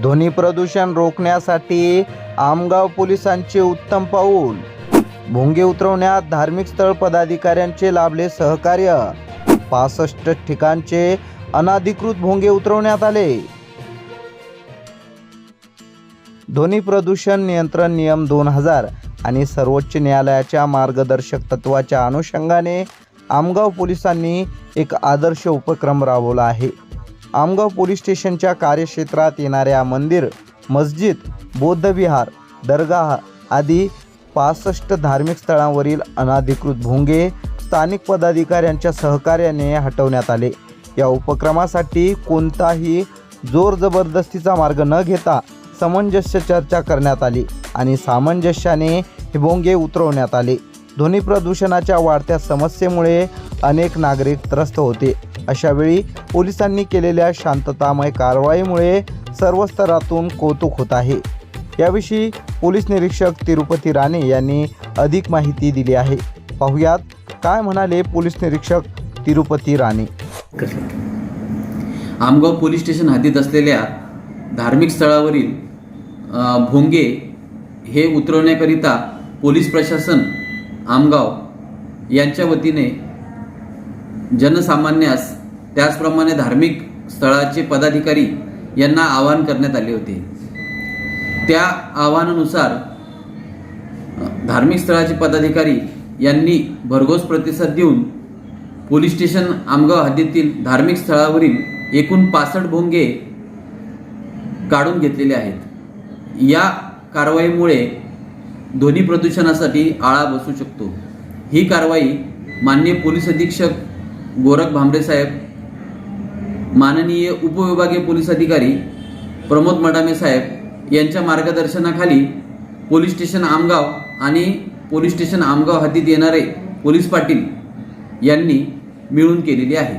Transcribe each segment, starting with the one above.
ध्वनी प्रदूषण रोखण्यासाठी आमगाव पोलिसांचे उत्तम पाऊल. भोंगे उतरवण्यात धार्मिक स्थळ पदाधिकाऱ्यांचे लाभले सहकार्य. पासष्ट ठिकाणचे अनाधिकृत भोंगे उतरवण्यात आले. ध्वनी प्रदूषण नियंत्रण नियम दोन हजार आणि सर्वोच्च न्यायालयाच्या मार्गदर्शक तत्वाच्या अनुषंगाने आमगाव पोलिसांनी एक आदर्श उपक्रम राबवला आहे. आमगाव पोलीस स्टेशनच्या कार्यक्षेत्रात येणाऱ्या मंदिर मस्जिद बौद्धविहार दर्गा आदी पासष्ट धार्मिक स्थळांवरील अनाधिकृत भोंगे स्थानिक पदाधिकाऱ्यांच्या सहकार्याने हटवण्यात आले. या उपक्रमासाठी कोणताही जोर जबरदस्तीचा मार्ग न घेता समंजस्य चर्चा करण्यात आली आणि सामंजस्याने हे भोंगे उतरवण्यात आले. ध्वनी प्रदूषणाच्या वाढत्या समस्येमुळे अनेक नागरिक त्रस्त होते. अशावेळी पोलिसांनी केलेल्या शांततामय कारवाईमुळे सर्व स्तरातून कौतुक होत आहे. याविषयी पोलीस निरीक्षक तिरुपती राणे यांनी अधिक माहिती दिली आहे. पाहुयात काय म्हणाले पोलीस निरीक्षक तिरुपती राणे. आमगाव पोलीस स्टेशन हद्दीत असलेल्या धार्मिक स्थळावरील भोंगे हे उतरवण्याकरिता पोलीस प्रशासन आमगाव यांच्या वतीने जनसामान्यास त्याचप्रमाणे धार्मिक स्थळाचे पदाधिकारी यांना आवाहन करण्यात आले होते. त्या आवाहनानुसार धार्मिक स्थळाचे पदाधिकारी यांनी भरघोस प्रतिसाद देऊन पोलीस स्टेशन आमगाव हद्दीतील धार्मिक स्थळावरील एकूण पासष्ट भोंगे काढून घेतलेले आहेत. या कारवाईमुळे ध्वनी प्रदूषणासाठी आळा बसू शकतो. ही कारवाई माननीय पोलीस अधीक्षक गोरख भांबरे साहेब माननीय उपविभागीय पोलीस अधिकारी प्रमोद मडामे साहेब यांच्या मार्गदर्शनाखाली पोलीस स्टेशन आमगाव आणि पोलीस स्टेशन आमगाव हातीत येणारे पोलीस पाटील यांनी मिळून केलेली आहे.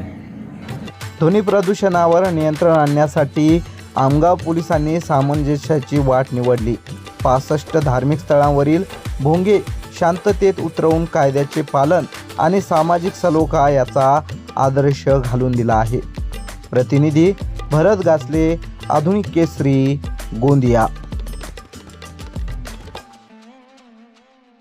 ध्वनी प्रदूषणावर नियंत्रण आणण्यासाठी आमगाव पोलिसांनी सामंजस्याची वाट निवडली. पासष्ट धार्मिक स्थळांवरील भोंगे शांततेत उतरवून कायद्याचे पालन आणि सामाजिक सलोखा याचा आदर्श घालून दिला आहे. प्रतिनिधी भरत गासले आधुनिक केसरी गोंदिया.